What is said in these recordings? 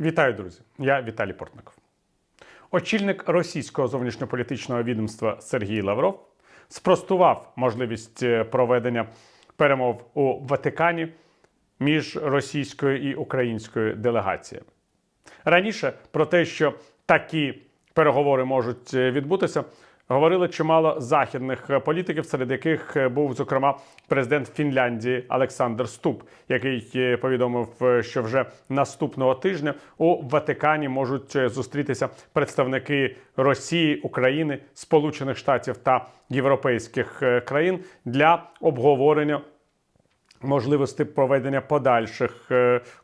Вітаю, друзі! Я Віталій Портников. Очільник російського зовнішньополітичного відомства Сергій Лавров спростував можливість е, проведення перемов у Ватикані між російською і українською делегаціями. Раніше про те, що такі переговори можуть е, відбутися, говорили чимало західних е, політиків, серед яких е, був зокрема президент Фінляндії Олександр Ступ, який е, повідомив, що вже наступного тижня у Ватикані можуть зустрітися представники Росії, України, Сполучених Штатів та європейських країн для обговорення можливості проведення подальших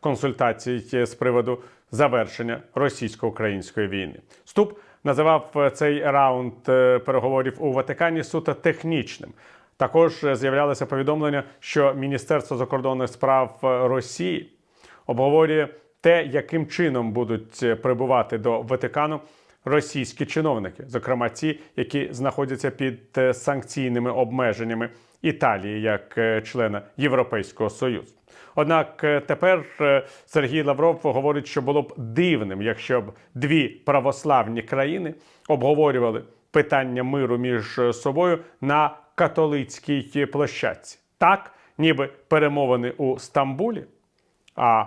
консультацій з приводу завершення російсько-української війни. Ступ називав е, цей раунд е, переговорів у Ватикані суто технічним. Також е, з'являлося повідомлення, що Міністерство закордонних справ Росії обговорює те, яким чином будуть прибувати до Ватикану російські чиновники, зокрема ті, які знаходяться під санкційними обмеженнями Італії як члена Європейського Союзу. Однак е, тепер е, Сергій Лавров говорить, що було б дивним, якщо б дві православні країни обговорювали питання миру між е, собою на католицькій площадці. Так, ніби перемовини у Стамбулі. А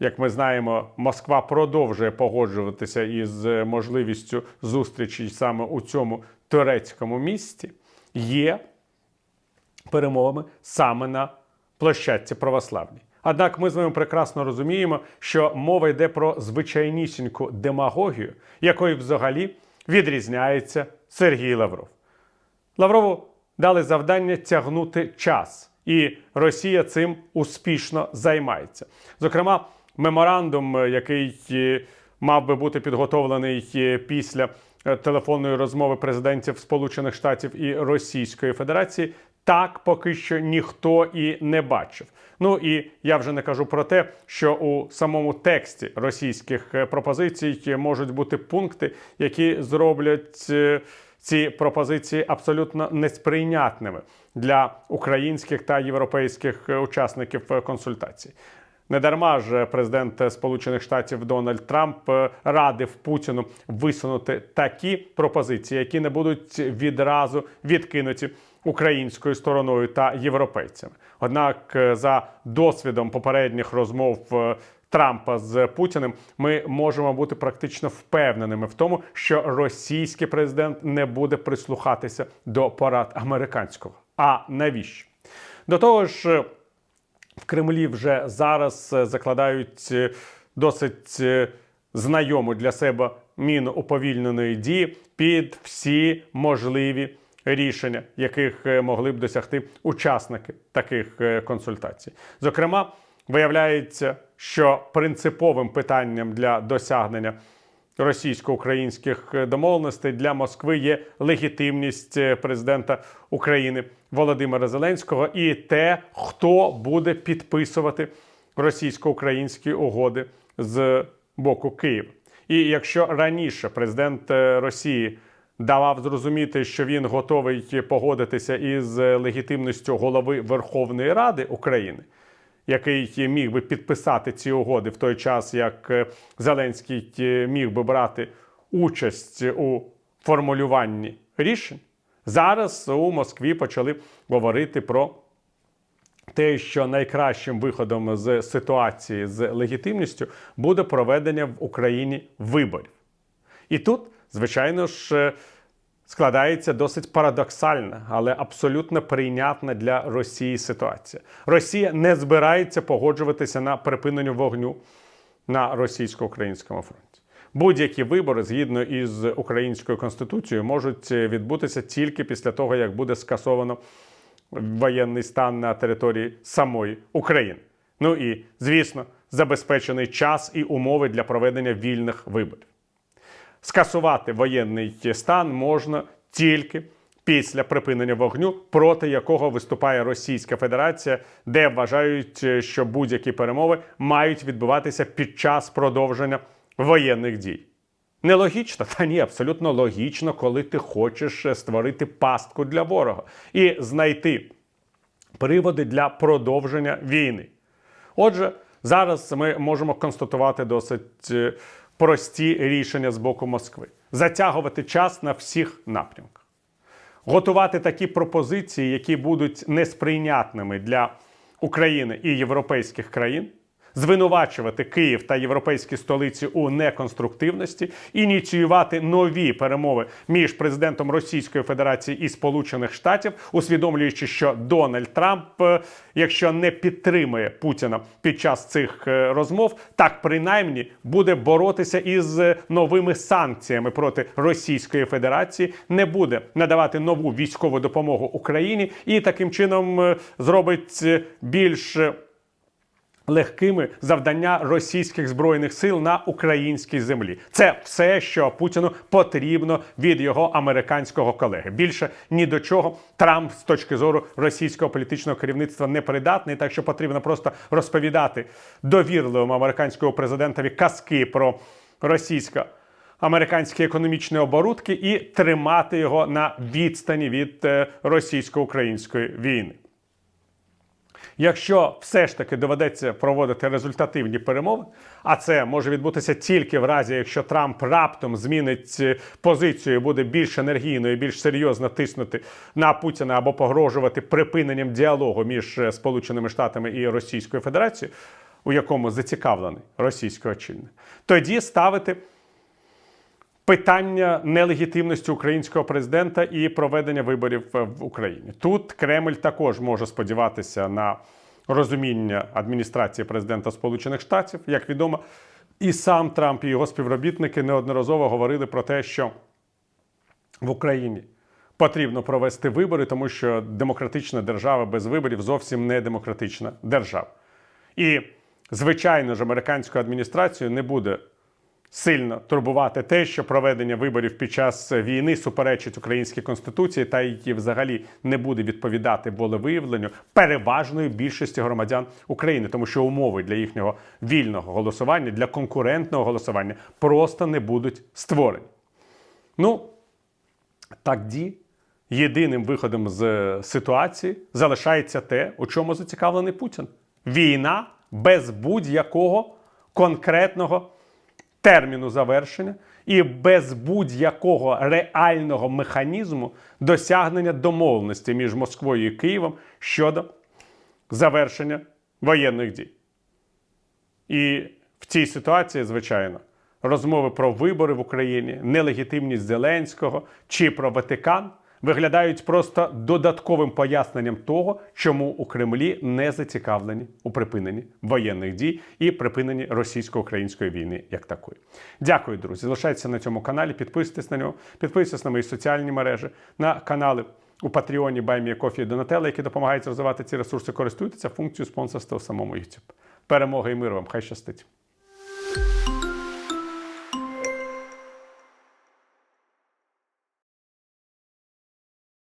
як ми знаємо, Москва продовжує погоджуватися із можливістю зустрічі саме у цьому турецькому місті. Є перемовами саме на площадці православній. Однак ми з вами прекрасно розуміємо, що мова йде про звичайнісіньку демагогію, якою взагалі відрізняється Сергій Лавров. Лаврову дали завдання тягнути час, і Росія цим успішно займається. Зокрема, меморандум, е, який е, мав би бути підготовлений е, після телефонної розмови президентів Сполучених Штатів і Російської Федерації, так поки що ніхто і не бачив. Ну і я вже не кажу про те, що у самому тексті російських е, пропозицій можуть бути пункти, які зроблять е, ці пропозиції абсолютно несприйнятними для українських та європейських е, учасників консультацій. Недарма ж президент Сполучених Штатів Дональд Трамп радив Путіну висунути такі пропозиції, які не будуть відразу відкинуті українською стороною та європейцями. Однак, е, за досвідом попередніх розмов е, Трампа з Путіним, ми можемо бути практично впевненими в тому, що російський президент не буде прислухатися до порад американського. А навіщо? До того ж. е, в Кремлі вже зараз закладають досить знайому для себе міну уповільненої дії під всі можливі рішення, яких е, могли б досягти учасники таких е, консультацій. Зокрема, виявляється, що принциповим питанням для досягнення російсько-українських е, домовленостей для Москви є легітимність президента України Володимира Зеленського і те, хто буде підписувати російсько-українські угоди з боку Києва. І якщо раніше президент Росії давав зрозуміти, що він готовий погодитися із легітимністю голови Верховної Ради України, який міг би підписати ці угоди в той час, як е, Зеленський е, міг би брати участь у формулюванні рішень. Зараз у Москві почали говорити про те, що найкращим виходом з ситуації з легітимністю буде проведення в Україні виборів. І тут, звичайно ж, е, складається досить парадоксальна, але абсолютно прийнятна для Росії ситуація. Росія не збирається погоджуватися на припинення вогню на російсько-українському фронті. Будь-які вибори згідно із українською конституцією можуть е, відбутися тільки після того, як буде скасовано воєнний стан на території самої України. Ну і звісно, забезпечений час і умови для проведення вільних виборів. Скасувати воєнний стан можна тільки після припинення вогню, проти якого виступає Російська Федерація, де вважають, що будь-які перемови мають відбуватися під час продовження воєнних дій. Нелогічно, та ні, абсолютно логічно, коли ти хочеш створити пастку для ворога і знайти приводи для продовження війни. Отже, Зараз ми можемо констатувати досить е, прості рішення з боку Москви: затягувати час на всіх напрямках, готувати такі пропозиції, які будуть несприйнятними для України і європейських країн. Звинувачувати Київ та європейські столиці у неконструктивності, ініціювати нові перемови між президентом Російської Федерації і Сполучених Штатів, усвідомлюючи, що Дональд Трамп, е, якщо не підтримує Путіна під час цих е, розмов, так принаймні буде боротися із е, новими санкціями проти Російської Федерації, не буде надавати нову військову допомогу Україні і таким чином зробить більш легкими завдання російських збройних сил на українській землі. Це все, що Путіну потрібно від його американського колеги. Більше ні до чого Трамп з точки зору російського політичного керівництва не придатний, так що потрібно просто розповідати довірливому американському президентові казки про російсько американські економічні оборудки і тримати його на відстані від е, російсько-української війни. Якщо все ж таки доведеться проводити результативні перемови, а це може відбутися тільки в разі, якщо Трамп раптом змінить е, позицію, і буде більш енергійно і більш серйозно тиснути на Путіна або погрожувати припиненням діалогу між е, Сполученими Штатами і Російською Федерацією, у якому зацікавлений російський очільник, тоді ставити питання нелегітимності українського президента і проведення виборів е, в Україні. Тут Кремль також може сподіватися на розуміння адміністрації президента Сполучених Штатів. Як відомо, і сам Трамп і його співробітники неодноразово говорили про те, що в Україні потрібно провести вибори, тому що демократична держава без виборів зовсім не демократична держава. І, звичайно ж, американську адміністрацію не буде сильно турбувати те, що проведення виборів під час війни суперечить українській конституції та її взагалі не буде відповідати волевиявленню переважної більшості громадян України, тому що умови для їхнього вільного голосування, для конкурентного голосування просто не будуть створені. Ну, тоді єдиним виходом з ситуації залишається те, у чому зацікавлений Путін: війна без будь-якого конкретного терміну завершення і без будь-якого реального механізму досягнення домовленості між Москвою і Києвом щодо завершення воєнних дій. І в цій ситуації, звичайно, розмови про вибори в Україні, нелегітимність Зеленського чи про Ватикан виглядають просто додатковим поясненням того, чому у Кремлі не зацікавлені у припиненні воєнних дій і припиненні російсько-української війни як такої. Дякую, друзі. Залишайтеся на цьому каналі, підписуйтесь на нього, підписуйтесь на мої соціальні мережі, на канали. У Патреоні Баймія Кофі і Донателла, які допомагають розвивати ці ресурси, користуйтеся функцією спонсорства в самому YouTube. Перемоги і миру вам! Хай щастить!